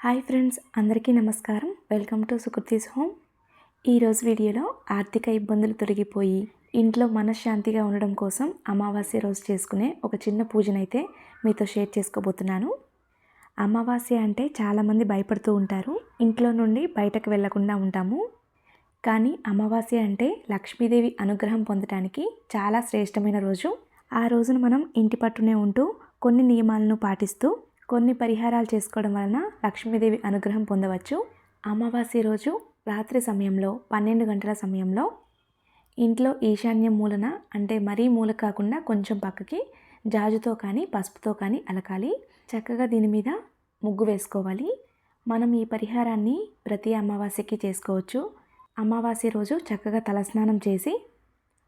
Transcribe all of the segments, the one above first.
Hi friends అందరికీ నమస్కారం. Welcome to Sukriti's home. ఈరోజు వీడియోలో ఆర్థిక ఇబ్బందులు తొలగిపోయి ఇంట్లో మనశ్శాంతిగా ఉండడం కోసం అమావాస్య రోజు చేసుకునే ఒక చిన్న పూజనైతే మీతో షేర్ చేసుకోబోతున్నాను. అమావాస్య అంటే చాలామంది భయపడుతూ ఉంటారు. ఇంట్లో నుండి బయటకు వెళ్ళకుండా ఉంటాము. కానీ అమావాస్య అంటే లక్ష్మీదేవి అనుగ్రహం పొందడానికి చాలా శ్రేష్టమైన రోజు. ఆ రోజున మనం ఇంటి పట్టునే ఉంటూ కొన్ని నియమాలను పాటిస్తూ కొన్ని పరిహారాలు చేసుకోవడం వలన లక్ష్మీదేవి అనుగ్రహం పొందవచ్చు. అమావాస్య రోజు రాత్రి సమయంలో పన్నెండు గంటల సమయంలో ఇంట్లో ఈశాన్య మూలన అంటే మరీ మూల కాకుండా కొంచెం పక్కకి జాజుతో కానీ పసుపుతో కానీ అలకాలి. చక్కగా దీని మీద ముగ్గు వేసుకోవాలి. మనం ఈ పరిహారాన్ని ప్రతి అమావాస్యకి చేసుకోవచ్చు. అమావాస్య రోజు చక్కగా తలస్నానం చేసి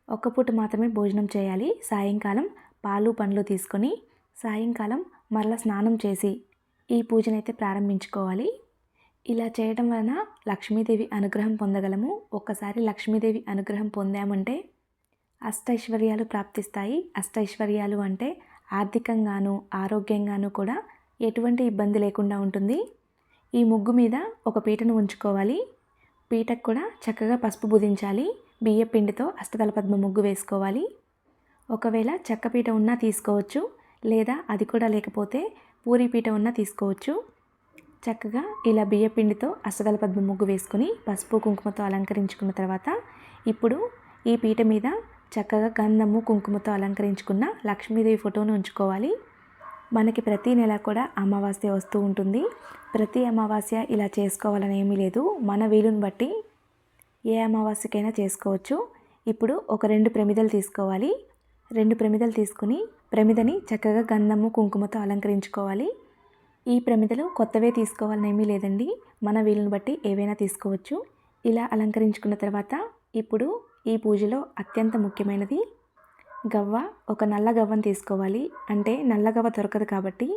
ఒక్క పూట మాత్రమే భోజనం చేయాలి. సాయంకాలం పాలు పండ్లు తీసుకొని సాయంకాలం మరలా స్నానం చేసి ఈ పూజనైతే ప్రారంభించుకోవాలి. ఇలా చేయడం వలన లక్ష్మీదేవి అనుగ్రహం పొందగలము. ఒక్కసారి లక్ష్మీదేవి అనుగ్రహం పొందామంటే అష్టైశ్వర్యాలు ప్రాప్తిస్తాయి. అష్టైశ్వర్యాలు అంటే ఆర్థికంగాను ఆరోగ్యంగాను కూడా ఎటువంటి ఇబ్బంది లేకుండా ఉంటుంది. ఈ ముగ్గు మీద ఒక పీటను ఉంచుకోవాలి. పీటకు కూడా చక్కగా పసుపు బుదించాలి బియ్య పిండితో అష్టదల పద్మ ముగ్గు వేసుకోవాలి. ఒకవేళ చెక్క పీట ఉన్నా తీసుకోవచ్చు. లేదా అది కూడా లేకపోతే పూరి పీట ఉన్న తీసుకోవచ్చు. చక్కగా ఇలా బియ్య పిండితో పద్మ ముగ్గు వేసుకుని పసుపు కుంకుమతో అలంకరించుకున్న తర్వాత ఇప్పుడు ఈ పీట మీద చక్కగా గంధము కుంకుమతో అలంకరించుకున్న లక్ష్మీదేవి ఫోటోను ఉంచుకోవాలి. మనకి ప్రతి నెల కూడా అమావాస్య వస్తూ ఉంటుంది. ప్రతి అమావాస్య ఇలా చేసుకోవాలని ఏమీ లేదు. మన వీలుని బట్టి ఏ అమావాస్యకైనా చేసుకోవచ్చు. ఇప్పుడు ఒక రెండు ప్రమిదలు తీసుకోవాలి. రెండు ప్రమిదలు తీసుకుని ప్రమిదని చక్కగా గంధము కుంకుమతో అలంకరించుకోవాలి. ఈ ప్రమిదలు కొత్తవే తీసుకోవాలని ఏమీ లేదండి. మన వీలుని బట్టి ఏవైనా తీసుకోవచ్చు. ఇలా అలంకరించుకున్న తర్వాత ఇప్పుడు ఈ పూజలో అత్యంత ముఖ్యమైనది గవ్వ. ఒక నల్ల గవ్వను తీసుకోవాలి. అంటే నల్ల గవ్వ దొరకదు కాబట్టి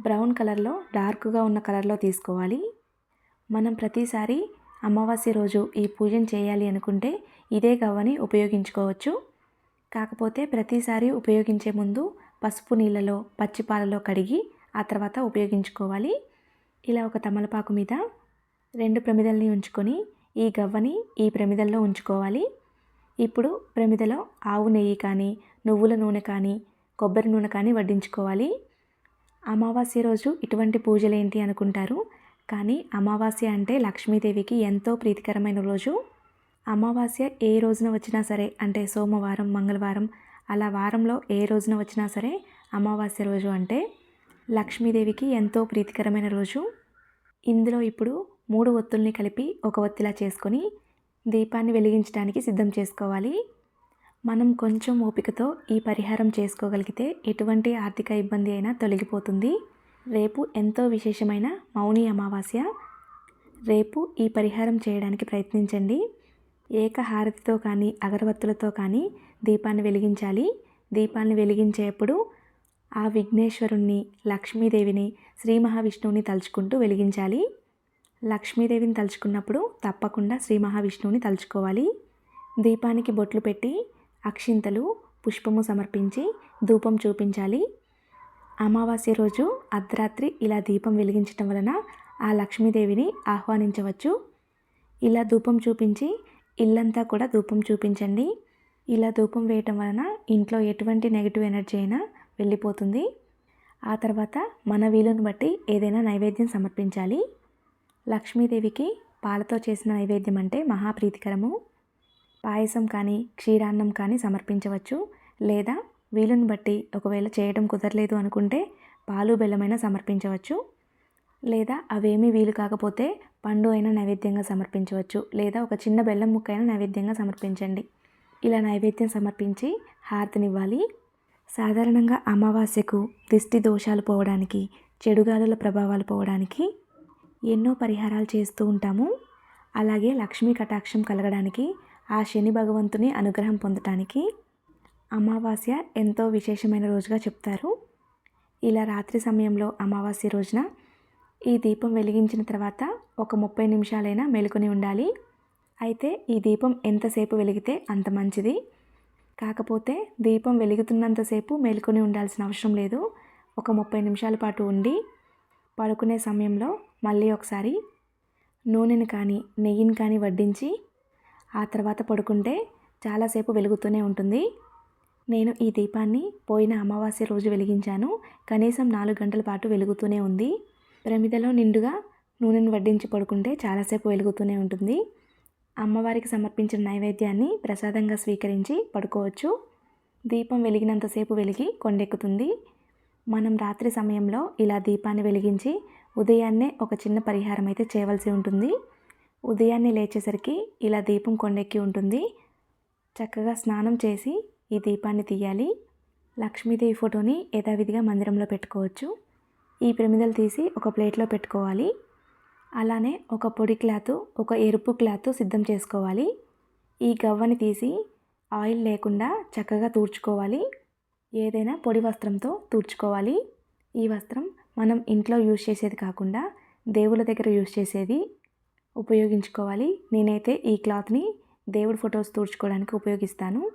బ్రౌన్ కలర్లో డార్క్గా ఉన్న కలర్లో తీసుకోవాలి. మనం ప్రతిసారి అమావాస్య రోజు ఈ పూజను చేయాలి అనుకుంటే ఇదే గవ్వని ఉపయోగించుకోవచ్చు. కాకపోతే ప్రతిసారి ఉపయోగించే ముందు పసుపు నీళ్ళలో పచ్చిపాలలో కడిగి ఆ తర్వాత ఉపయోగించుకోవాలి. ఇలా ఒక తమలపాకు మీద రెండు ప్రమిదల్ని ఉంచుకొని ఈ గవ్వని ఈ ప్రమిదల్లో ఉంచుకోవాలి. ఇప్పుడు ప్రమిదలో ఆవు నెయ్యి కానీ నువ్వుల నూనె కానీ కొబ్బరి నూనె కానీ వడ్డించుకోవాలి. అమావాస్య రోజు ఇటువంటి పూజలు ఏంటి అనుకుంటారు? కానీ అమావాస్య అంటే లక్ష్మీదేవికి ఎంతో ప్రీతికరమైన రోజు. అమావాస్య ఏ రోజున వచ్చినా సరే అంటే సోమవారం మంగళవారం అలా వారంలో ఏ రోజున వచ్చినా సరే అమావాస్య రోజు అంటే లక్ష్మీదేవికి ఎంతో ప్రీతికరమైన రోజు. ఇందులో ఇప్పుడు మూడు ఒత్తుల్ని కలిపి ఒక ఒత్తిలా చేసుకొని దీపాన్ని వెలిగించడానికి సిద్ధం చేసుకోవాలి. మనం కొంచెం ఓపికతో ఈ పరిహారం చేసుకోగలిగితే ఎటువంటి ఆర్థిక ఇబ్బంది అయినా తొలగిపోతుంది. రేపు ఎంతో విశేషమైన మౌని అమావాస్య. రేపు ఈ పరిహారం చేయడానికి ప్రయత్నించండి. ఏకహారతితో కానీ అగరవత్తులతో కానీ దీపాన్ని వెలిగించాలి. దీపాన్ని వెలిగించేప్పుడు ఆ విఘ్నేశ్వరుణ్ణి లక్ష్మీదేవిని శ్రీ మహావిష్ణువుని తలుచుకుంటూ వెలిగించాలి. లక్ష్మీదేవిని తలుచుకున్నప్పుడు తప్పకుండా శ్రీ మహావిష్ణువుని తలుచుకోవాలి. దీపానికి బొట్లు పెట్టి అక్షింతలు పుష్పము సమర్పించి ధూపం చూపించాలి. అమావాస్య రోజు అర్ధరాత్రి ఇలా దీపం వెలిగించటం వలన ఆ లక్ష్మీదేవిని ఆహ్వానించవచ్చు. ఇలా ధూపం చూపించి ఇల్లంతా కూడా ధూపం చూపించండి. ఇలా ధూపం వేయటం వలన ఇంట్లో ఎటువంటి నెగిటివ్ ఎనర్జీ అయినా వెళ్ళిపోతుంది. ఆ తర్వాత మన వీలుని బట్టి ఏదైనా నైవేద్యం సమర్పించాలి. లక్ష్మీదేవికి పాలతో చేసిన నైవేద్యం అంటే మహాప్రీతికరము. పాయసం కానీ క్షీరాన్నం కానీ సమర్పించవచ్చు. లేదా వీలుని బట్టి ఒకవేళ చేయడం కుదరలేదు అనుకుంటే పాలు బెల్లమైన సమర్పించవచ్చు. లేదా అవేమీ వీలు కాకపోతే పండు అయినా నైవేద్యంగా సమర్పించవచ్చు లేదా ఒక చిన్న బెల్లం ముక్క అయినా నైవేద్యంగా సమర్పించండి. ఇలా నైవేద్యం సమర్పించి హారతినివ్వాలి. సాధారణంగా అమావాస్యకు దిష్టి దోషాలు పోవడానికి చెడుగాలుల ప్రభావాలు పోవడానికి ఎన్నో పరిహారాలు చేస్తూ ఉంటాము. అలాగే లక్ష్మీ కటాక్షం కలగడానికి ఆ శని భగవంతుని అనుగ్రహం పొందటానికి అమావాస్య ఎంతో విశేషమైన రోజుగా చెప్తారు. ఇలా రాత్రి సమయంలో అమావాస్య రోజున ఈ దీపం వెలిగించిన తర్వాత ఒక ముప్పై నిమిషాలైనా మెలుకొని ఉండాలి. అయితే ఈ దీపం ఎంతసేపు వెలిగితే అంత మంచిది. కాకపోతే దీపం వెలుగుతున్నంతసేపు మేలుకొని ఉండాల్సిన అవసరం లేదు. ఒక ముప్పై నిమిషాల పాటు ఉండి పడుకునే సమయంలో మళ్ళీ ఒకసారి నూనెని కానీ నెయ్యిని కానీ వడ్డించి ఆ తర్వాత పడుకుంటే చాలాసేపు వెలుగుతూనే ఉంటుంది. నేను ఈ దీపాన్ని పోయిన అమావాస్య రోజు వెలిగించాను. కనీసం నాలుగు గంటల పాటు వెలుగుతూనే ఉంది. ప్రమిదలో నిండుగా నూనెను వడ్డించి పడుకుంటే చాలాసేపు వెలుగుతూనే ఉంటుంది. అమ్మవారికి సమర్పించిన నైవేద్యాన్ని ప్రసాదంగా స్వీకరించి పడుకోవచ్చు. దీపం వెలిగినంతసేపు వెలిగి కొండెక్కుతుంది. మనం రాత్రి సమయంలో ఇలా దీపాన్ని వెలిగించి ఉదయాన్నే ఒక చిన్న పరిహారం అయితే చేయవలసి ఉంటుంది. ఉదయాన్నే లేచేసరికి ఇలా దీపం కొండెక్కి ఉంటుంది. చక్కగా స్నానం చేసి ఈ దీపాన్ని తీయాలి. లక్ష్మీదేవి ఫోటోని యథావిధిగా మందిరంలో పెట్టుకోవచ్చు. ఈ ప్రమిదలు తీసి ఒక ప్లేట్లో పెట్టుకోవాలి. అలానే ఒక పొడి క్లాత్ ఒక ఎరుపు క్లాత్ సిద్ధం చేసుకోవాలి. ఈ గవ్వని తీసి ఆయిల్ లేకుండా చక్కగా తూడ్చుకోవాలి ఏదైనా పొడి వస్త్రంతో తూడ్చుకోవాలి ఈ వస్త్రం మనం ఇంట్లో యూజ్ చేసేది కాకుండా దేవుళ్ళ దగ్గర యూజ్ చేసేది ఉపయోగించుకోవాలి. నేనైతే ఈ క్లాత్ని దేవుడి ఫొటోస్ తూడ్చుకోవడానికి ఉపయోగిస్తాను.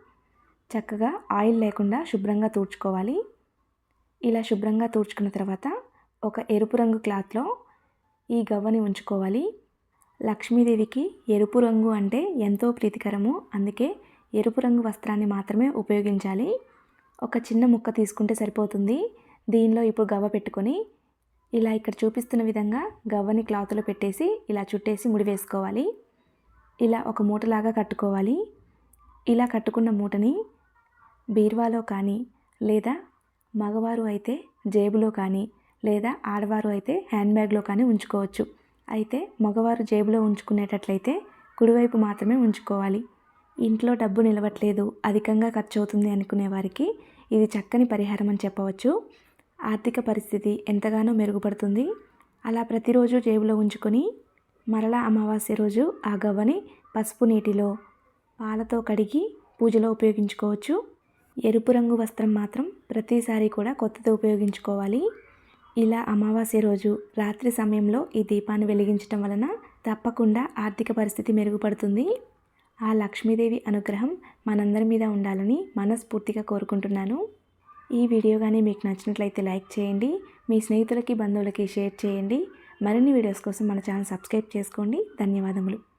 చక్కగా ఆయిల్ లేకుండా శుభ్రంగా తుడుచుకోవాలి ఇలా శుభ్రంగా తుడుచుకున్న తర్వాత ఒక ఎరుపు రంగు క్లాత్లో ఈ గవ్వని ఉంచుకోవాలి. లక్ష్మీదేవికి ఎరుపు రంగు అంటే ఎంతో ప్రీతికరము. అందుకే ఎరుపు రంగు వస్త్రాన్ని మాత్రమే ఉపయోగించాలి. ఒక చిన్న ముక్క తీసుకుంటే సరిపోతుంది. దీనిలో ఇప్పుడు గవ్వ పెట్టుకొని ఇలా ఇక్కడ చూపిస్తున్న విధంగా గవ్వని క్లాత్లో పెట్టేసి ఇలా చుట్టేసి ముడి వేసుకోవాలి. ఇలా ఒక మూటలాగా కట్టుకోవాలి. ఇలా కట్టుకున్న మూటని బీరువాలో కానీ లేదా మగవారు అయితే జేబులో కానీ లేదా ఆడవారు అయితే హ్యాండ్ బ్యాగ్లో కానీ ఉంచుకోవచ్చు. అయితే మగవారు జేబులో ఉంచుకునేటట్లయితే కుడివైపు మాత్రమే ఉంచుకోవాలి. ఇంట్లో డబ్బు నిలవట్లేదు అధికంగా ఖర్చు అవుతుంది అనుకునే వారికి ఇది చక్కని పరిహారం అని చెప్పవచ్చు. ఆర్థిక పరిస్థితి ఎంతగానో మెరుగుపడుతుంది. అలా ప్రతిరోజు జేబులో ఉంచుకొని మరలా అమావాస్య రోజు ఆ గవ్వని పసుపు నీటిలో పాలతో కడిగి పూజలో ఉపయోగించుకోవచ్చు. ఎరుపు రంగు వస్త్రం మాత్రం ప్రతిసారి కూడా కొత్తది ఉపయోగించుకోవాలి. ఇలా అమావాస్య రోజు రాత్రి సమయంలో ఈ దీపాన్ని వెలిగించడం వలన తప్పకుండా ఆర్థిక పరిస్థితి మెరుగుపడుతుంది. ఆ లక్ష్మీదేవి అనుగ్రహం మనందరి మీద ఉండాలని మనస్ఫూర్తిగా కోరుకుంటున్నాను. ఈ వీడియో కానీ మీకు నచ్చినట్లయితే లైక్ చేయండి మీ స్నేహితులకి బంధువులకి షేర్ చేయండి. మరిన్ని వీడియోస్ కోసం మన ఛానల్ సబ్స్క్రైబ్ చేసుకోండి. ధన్యవాదములు.